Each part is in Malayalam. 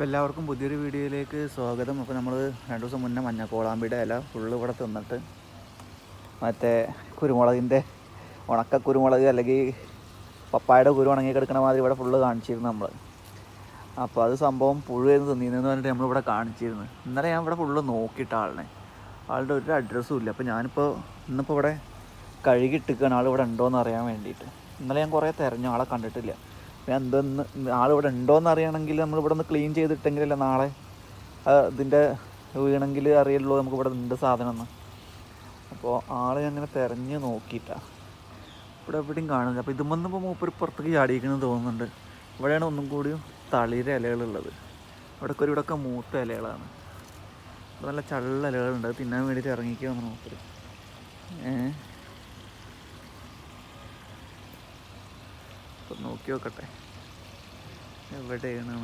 അപ്പോൾ എല്ലാവർക്കും പുതിയൊരു വീഡിയോയിലേക്ക് സ്വാഗതം. അപ്പോൾ നമ്മൾ രണ്ട് ദിവസം മുന്നേ മഞ്ഞക്കോളാമ്പിയുടെ ഇല ഫുള്ള് ഇവിടെ തിന്നിട്ട് മറ്റേ കുരുമുളകിന്റെ ഉണക്ക കുരുമുളക് അല്ലെങ്കിൽ പപ്പായുടെ കുരു ഉണങ്ങി കിടക്കുന്ന മാതിരി ഇവിടെ ഫുള്ള് കാണിച്ചിരുന്നു നമ്മൾ അപ്പോൾ അത് സംഭവം പുഴുവായിരുന്നു തിന്നിരുന്നെന്ന് പറഞ്ഞിട്ട് നമ്മളിവിടെ കാണിച്ചിരുന്നു. ഇന്നലെ ഞാൻ ഇവിടെ ഫുള്ള് നോക്കിയിട്ട ആളിനെ. ആളുടെ ഒരു അഡ്രസ്സും ഇല്ല. അപ്പോൾ ഞാനിപ്പോൾ ഇന്നിപ്പോൾ ഇവിടെ കഴുകിട്ടിരിക്കുകയാണ് ആൾ ഇവിടെ ഉണ്ടോയെന്ന് അറിയാൻ വേണ്ടിയിട്ട്. ഇന്നലെ ഞാൻ കുറേ തിരഞ്ഞു. ആളെ കണ്ടിട്ടില്ല. എന്തെന്ന് ആളിവിടെ ഉണ്ടോയെന്ന് അറിയണമെങ്കിൽ നമ്മൾ ഇവിടെ ഒന്ന് ക്ലീൻ ചെയ്തിട്ടെങ്കിലല്ല നാളെ ഇതിന്റെ വീണെങ്കിൽ അറിയുള്ളൂ നമുക്ക് ഇവിടെ ഉണ്ട് സാധനം എന്ന് അപ്പോൾ ആളെ അങ്ങനെ തിരഞ്ഞ് നോക്കിയിട്ടാണ് ഇവിടെ എവിടെയും കാണുന്നില്ല. അപ്പോൾ ഇതുമെന്ന് ഇപ്പോൾ മൂപ്പര് പുറത്തേക്ക് ചാടിയിരിക്കുന്നത് തോന്നുന്നുണ്ട്. ഇവിടെയാണ് ഒന്നും കൂടിയും തളിര ഇലകളുള്ളത്. ഇവിടെയൊക്കെ ഒരു ഇവിടെയൊക്കെ മൂത്ത ഇലകളാണ്. നല്ല ചള്ള ഇലകളുണ്ട്. തിന്നാൻ വേണ്ടിയിട്ട് ഇറങ്ങിക്കുക മൂപ്പര്. ഏഹ് അപ്പം നോക്കി നോക്കട്ടെ. എവിടെയാണ്?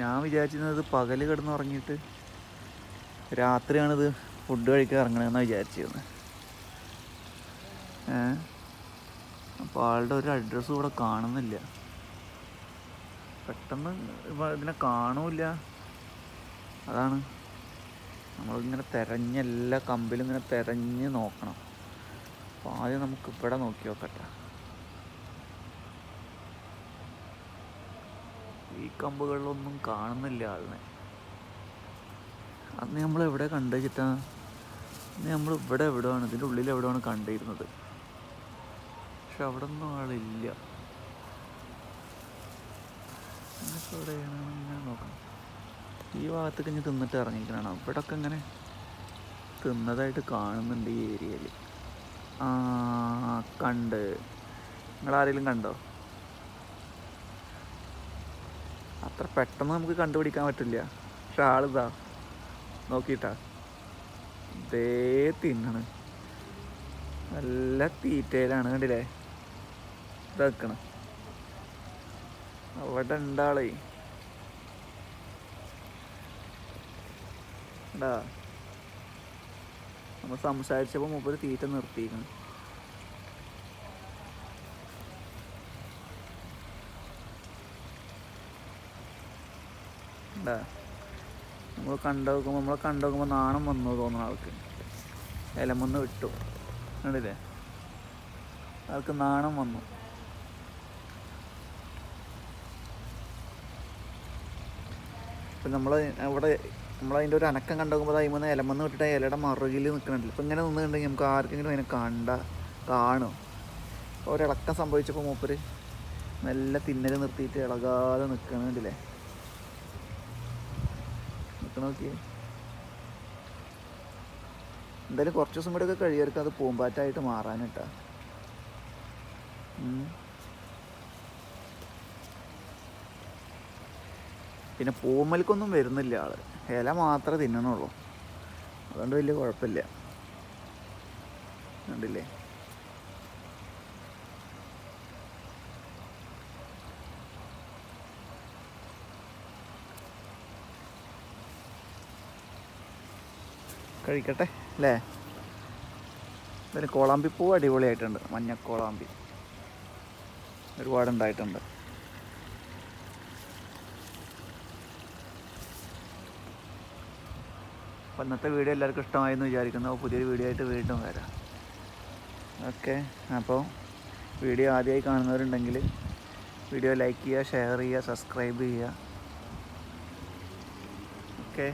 ഞാൻ വിചാരിച്ചിരുന്നത് പകൽ കിടന്ന് ഉറങ്ങിയിട്ട് രാത്രിയാണിത് ഫുഡ് കഴിക്കാൻ ഇറങ്ങണമെന്നാണ് വിചാരിച്ചിരുന്നത് ഏ? അപ്പോൾ ആളുടെ ഒരു അഡ്രസ്സും ഇവിടെ കാണുന്നില്ല. പെട്ടെന്ന് ഇതിനെ കാണൂല അതാണ്. നമ്മളിങ്ങനെ തിരഞ്ഞ് എല്ലാ കമ്പിലും ഇങ്ങനെ തിരഞ്ഞ് നോക്കണം. അപ്പോൾ ആദ്യം നമുക്ക് ഇവിടെ നോക്കി നോക്കട്ടെ. ഈ കമ്പുകളിലൊന്നും കാണുന്നില്ല ആളിനെ. അന്ന് നമ്മൾ എവിടെ കണ്ടുവച്ചിട്ടാ അന്ന് നമ്മൾ ഇവിടെ എവിടെയാണ്? ഇതിന്റെ ഉള്ളിൽ എവിടെയാണ് കണ്ടിരുന്നത്? പക്ഷെ അവിടെ ഒന്നും ആളില്ല നോക്കണം ഈ ഭാഗത്തൊക്കെ കഴിഞ്ഞ് തിന്നിട്ട് ഇറങ്ങിക്കണം അവിടെ ഒക്കെ ഇങ്ങനെ തിന്നതായിട്ട് കാണുന്നുണ്ട് ഈ ഏരിയയിൽ. ആ കണ്ട്. നിങ്ങൾ ആരെങ്കിലും കണ്ടോ? അത്ര പെട്ടെന്ന് നമുക്ക് കണ്ടുപിടിക്കാൻ പറ്റില്ല. പക്ഷെ ആളിതാ നോക്കിയിട്ടാ. ദേ തിന്നണ്. നല്ല തീറ്റയിലാണ് കണ്ടില്ലേ? ഇതാക്കണം അവിടെ ഉണ്ടാളേ ഉണ്ടാ നമ്മൾ സംസാരിച്ചപ്പോൾ മൂപ്പര് തീറ്റ നിർത്തിയിരിക്കണം ഉണ്ടാ നമ്മൾ കണ്ടു നോക്കുമ്പോൾ നമ്മളെ കണ്ടുനോക്കുമ്പോൾ നാണം വന്നു തോന്നുന്നു ആൾക്ക്. ഇലമൊന്ന് വിട്ടു. കണ്ടില്ലേ? ആൾക്ക് നാണം വന്നു. ഇപ്പം നമ്മൾ അവിടെ നമ്മളതിന്റെ ഒരു അനക്കം കണ്ടു കണ്ടുനോക്കുമ്പോൾ അതിമന്ന് ഇലമന്ന് വിട്ടിട്ട് ഇലയുടെ മറുകിൽ നിൽക്കണില്ല ഇപ്പം ഇങ്ങനെ നിന്നുണ്ടെങ്കിൽ നമുക്ക് ആർക്കെങ്കിലും അതിനെ കണ്ട കാണും. ഒരിളക്കം സംഭവിച്ചപ്പോൾ മൂപ്പര് നല്ല തിന്നൽ നിർത്തിയിട്ട് ഇളകാതെ നിൽക്കണില്ലേ നിൽക്കണ നോക്കി എന്തായാലും കുറച്ച് ദിവസം കൂടെ ഒക്കെ കഴിയായിരിക്കും അത് പൂമ്പാറ്റായിട്ട് മാറാനിട്ടാ. പിന്നെ പൂമ്മൽക്കൊന്നും വരുന്നില്ല ആൾ. ഇല മാത്രമേ തിന്നണുള്ളൂ. അതുകൊണ്ട് വലിയ കുഴപ്പമില്ല. കണ്ടില്ലേ? കഴിക്കട്ടെ അല്ലേ? ഇതിന് കോളാമ്പി പൂ അടിപൊളിയായിട്ടുണ്ട് മഞ്ഞ കോളാമ്പി. ഒരുപാടുണ്ടായിട്ടുണ്ട് അപ്പോൾ ഇന്നത്തെ വീഡിയോ എല്ലാവർക്കും ഇഷ്ടമായെന്ന് വിചാരിക്കുന്നു. പുതിയൊരു വീഡിയോ ആയിട്ട് വീണ്ടും വരാം. ഓക്കെ അപ്പോൾ വീഡിയോ ആദ്യമായി കാണുന്നവരുണ്ടെങ്കിൽ വീഡിയോ ലൈക്ക് ചെയ്യുക ഷെയർ ചെയ്യുക സബ്സ്ക്രൈബ് ചെയ്യുക. ഓക്കെ.